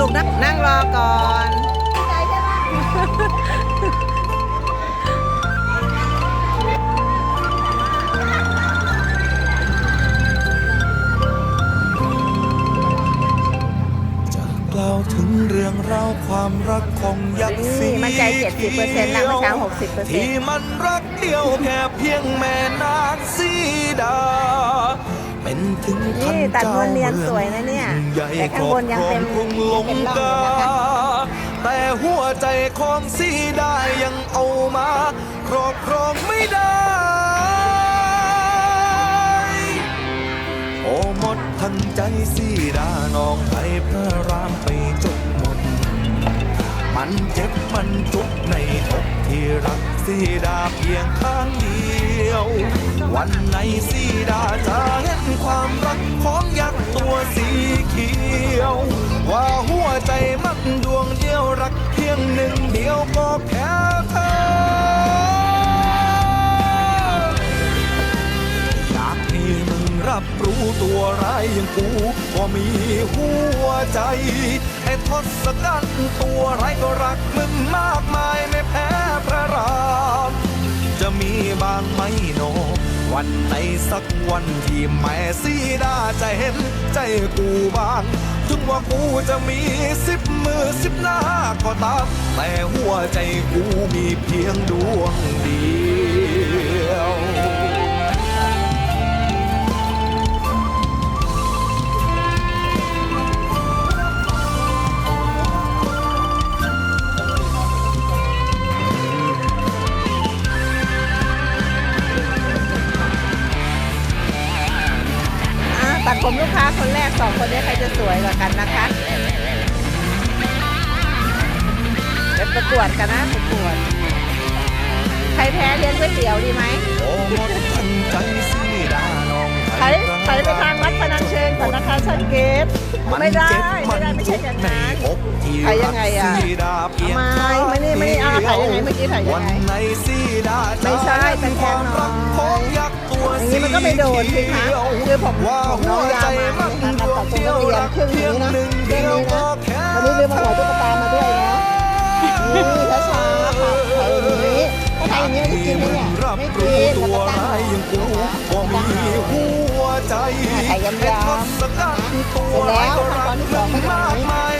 ลูกนั่งนั่งรอก่อนกล่าวถึงเรื่องราวความรักของยักษ์สีนี่มั่นใจ 70%แล้วเมื่อเช้า60%ที่มันรักเดียวแค่เพียงแม่นางสีดา เป็นถึงท่านนี่ตัดเจ้านวลเนียนสวยนะเนี่ยงใหญ่แต่ข้างบนยังเต็มครอบครองกรุงลงเป็นร่องกาอยู่นะคะแต่หัวใจของสีดายังเอามาครอบครองไม่ได้โอ้หมดทันใจสีดาน้องไปพระรามไปจบหมด มันเจ็บมันจุกในอกที่รักสีดาเพียงข้างเดียว วันไหนสีดาจะเห็นความรักของยักษ์ตัวสีเขียว ว่าหัวใจมันดวงเดียวรักเพียงหนึ่งเดียวก็แค่เธออยากให้มึงรับรู้ตัวร้ายอย่างกูก็มีหัวใจไอ้ทศกัณ ตัวไรก็รักมึงมากมายไม่แพ้พระราม จะมีบางไหมโน วันไหนสักวันที่แม่สีดาจะเห็นใจกูบ้าง ถึงว่ากูจะมีสิบมือสิบหน้าก็ตาม แต่หัวใจกูมีเพียงดวงเดียว ตัดผมลูกค้าคนแรกสองคนนี้ใครจะสวยกว่ากันนะคะเดี๋ยวประกวดกันนะประกวดใครแพ้เลี้ยงก๋วยเตี๋ยวดีไหมโอ้หมดทันใจสีดาน้องใครใครไปทางวัดพนัญเชิงก่อนนะคะช่างเกตไม่ได้ไม่ได้ไม่ใช่อย่างนั้นถ่ายยังไงอะเอามาไม่นี่ไม่นี่เอาถ่ายยังไงเมื่อกี้ถ่ายยังไงวันไหนสีดาไม่ใช่ตะแคงหน่อยของยักษ์ตัว อย่างนี้มันก็ไม่โดนสิคะคือผมว่าผมหัน้อวงยาใจวมามันนะคะตัดทรงนักเรียนครึ่งนี้นะหนึ่งครึ่เดีงยวนี้ก็นะแค่วันนี้ลืมมาหัวตุ๊กตามาด้วยนะนี่ช้าๆค่ะถ่ายอย่างนี้ถ้าถ่ายอย่างนี้มันจะกินไหมเนี่ยรับไม่กิรู้นตัวแล้วก็ตั้งร้ายอย่างกูก็มีหัวใจถ่ายยำๆไอ้ทศกัณฐ์ตัวร้ายก็รักมึงมากมายไม่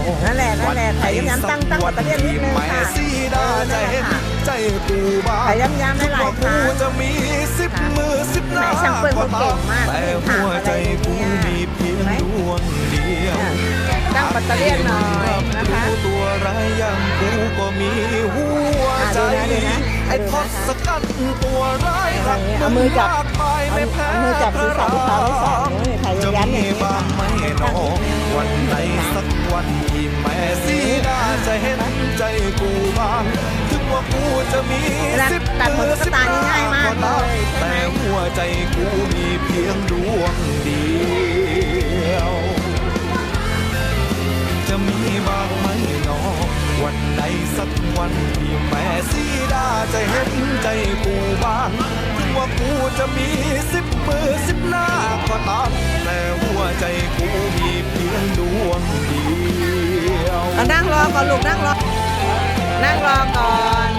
นนั่นแหละนั่นแหละถ่ายยำๆตั้งตั้งกว่าตะเลียนนิดนึงแม่ค่ะสีดาจะเห็นใจกูบ้างถ่ายยำๆได้หลายครั้งกูจะมีสิบมือสิบหน้าแหม่ช่างเปิ้ลเขาเก่งมากแต่หัวใจกูมีเพียงดวงเดียวตั้งปัตเตอร์เลียนหน่อยนะคะตัวร้ายอย่างกูก็มีหัวใจอะดูนะดูนะไอ้ทศกัณฐ์ตัวร้ายรักเอามือจับมากมายไม่แพ้เอามือจับศีรษะลูกค้าไว้สองนิ้วเนี่ยถ่ายจะยันๆอย่างมีนี้บ้างไหมหนอวันไหนสัก วันที่แม่สีดาจะเห็นใจกูบ้างถึงว่ากูจะมีเวลาสิบตัดผมตุ๊กตานี่ง่ายมากเลยใช่ไหมแต่หัวใจกูมีเพียงดวงเดียว จะมีบ้างไหมหนอวันไหนสักวันที่แม่สีดาจะเห็นใจกูบ้างถึงว่ากูจะมีสิบมือสิบหน้าก็ตามแต่หัวใจกูมีเพี ยงดวงเดียว เอานั่งรอก่อนลูกนั่งรอ นั่งรอก่อน